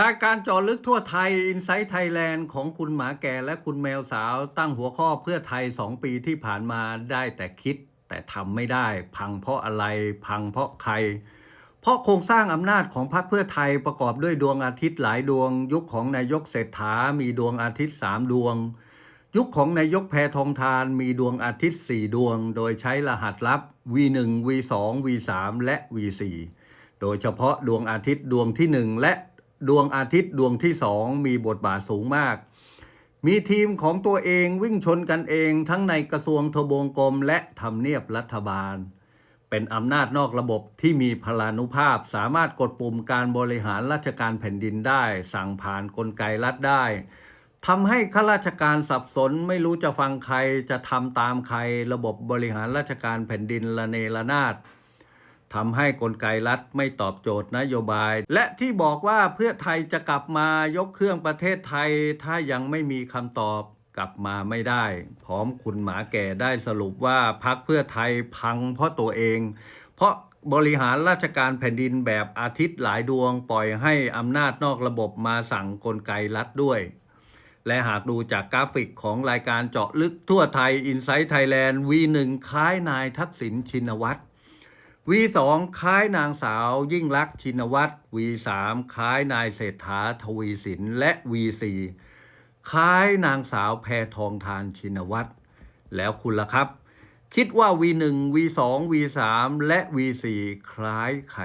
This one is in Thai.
รายการเจอลึกทั่วไทย i n s i ซต์ไทยแลนด์ของคุณหมาแก่และคุณแมวสาวตั้งหัวข้อเพื่อไทย 2 ปีที่ผ่านมาได้แต่คิด แต่ทำไม่ได้ พังเพราะอะไรพังเพราะใคร เพราะโครงสร้างอำนาจของพรรคเพื่อไทยประกอบด้วยดวงอาทิตย์หลายดวง ยุคของนายกเศรษฐา มีดวงอาทิตย์ 3 ดวง ยุคของนายกแพทองทานมีดวงอาทิตย์ 4 ดวง โดยใช้รหัสลับ V1 V2 V3 และ V4 โดยเฉพาะดวงอาทิตย์ดวงที่ 1 และ ดวงอาทิตย์ดวงที่2มีบทบาทสูงมาก มีทีมของตัวเองวิ่งชนกันเองทั้งในกระทรวงทบวงกรมและทำเนียบรัฐบาล เป็นอำนาจนอกระบบที่มีพลานุภาพสามารถกดปุ่มการบริหารราชการแผ่นดินได้ สั่งผ่านกลไกรัฐได้ทำให้ข้าราชการสับสนไม่รู้จะฟังใครจะทำตามใครระบบบริหารราชการแผ่นดินระเนระนาด ทำให้กลไกรัฐไม่ตอบโจทย์นโยบาย และที่บอกว่าเพื่อไทยจะกลับมายกเครื่องประเทศไทย ถ้ายังไม่มีคำตอบกลับมาไม่ได้ พร้อมคุณหมาแก่ได้สรุปว่าพักเพื่อไทยพังเพราะตัวเอง เพราะบริหารราชการแผ่นดินแบบอาทิตย์หลายดวงปล่อยให้อำนาจนอกระบบมาสั่งกลไกรัฐด้วย และหากดูจากกราฟิกของรายการเจาะลึกทั่วไทย i n s i ซต์ไทยแลนด์ V1 คล้ายนายทักษิณชินวัตร V2 คล้ายนางสาวยิ่งลักษณ์ชินวัตร V3 คล้ายนายเศรษฐาทวีสิน และ V4 คล้ายนางสาวแพทองทานชินวัตร แล้วคุณล่ะครับ คิดว่า V1 V2 V3 และ V4 คล้ายใคร